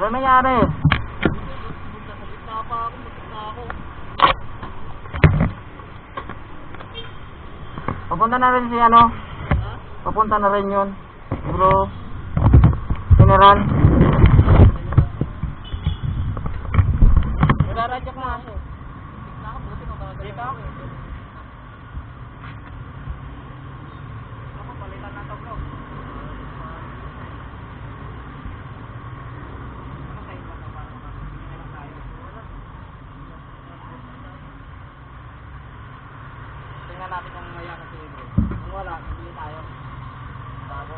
Ano nangyari? Papunta na rin si ano? Papunta na rin yun. Bro. General. Nagaradyak na ako. Dito? Ako, palitan na to bro. Ano sa iba na para makakita lang tayo? Tingnan natin kung maya kasi bro. Kung wala, bibili tayo. Bago.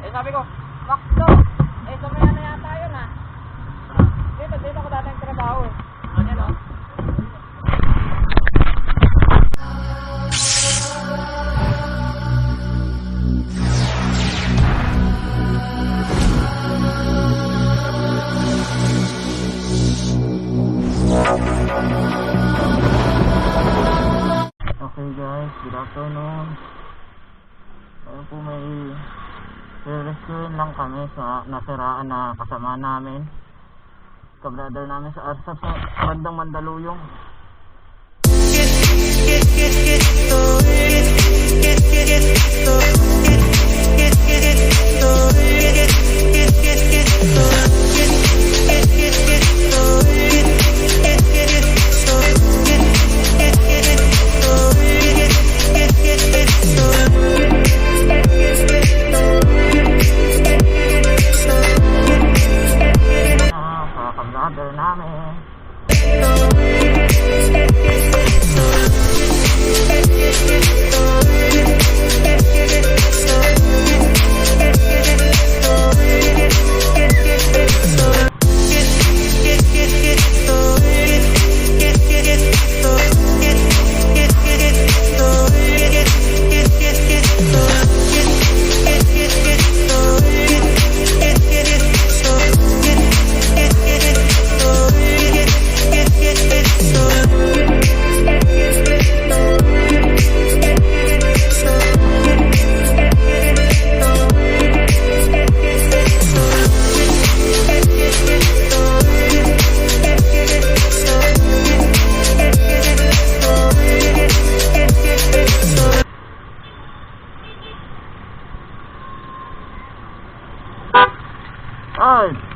Eh sabi ko, Makdo! Eh sa maya na yata yun ah. Dito, dito ako dati trabaho eh. Guys, good afternoon. Ayun po may rescue lang kami sa nasiraan na kasama namin. Kabrother namin sa Arsa sa bandang Mandaluyong. Ah, eyes.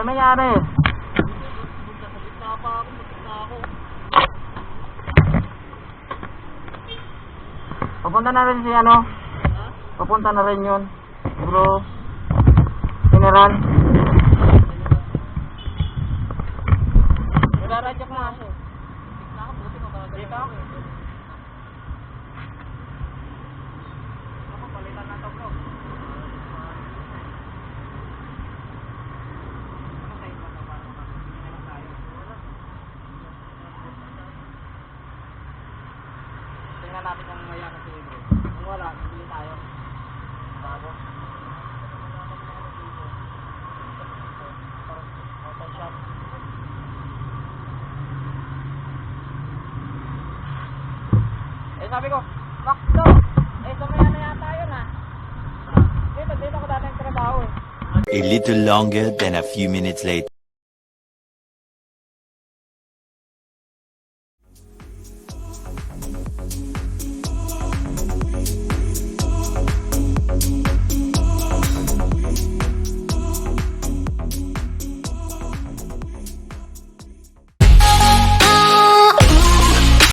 Ano nangyari? Papunta na rin si ano? Papunta na rin yun. Bro. General. Nagaradyak mo aso. Dito? Ako, palitan na to bro. Ano tayo ba ito para makapagpili na lang tayo? Natin kung maya kasi bro. Kung wala, bibili tayo. Bago. Eh sabi ko, Max to. Eh sa na yata yun ah. Dito, dito ko dati ang trabaho eh. A little longer than a few minutes later.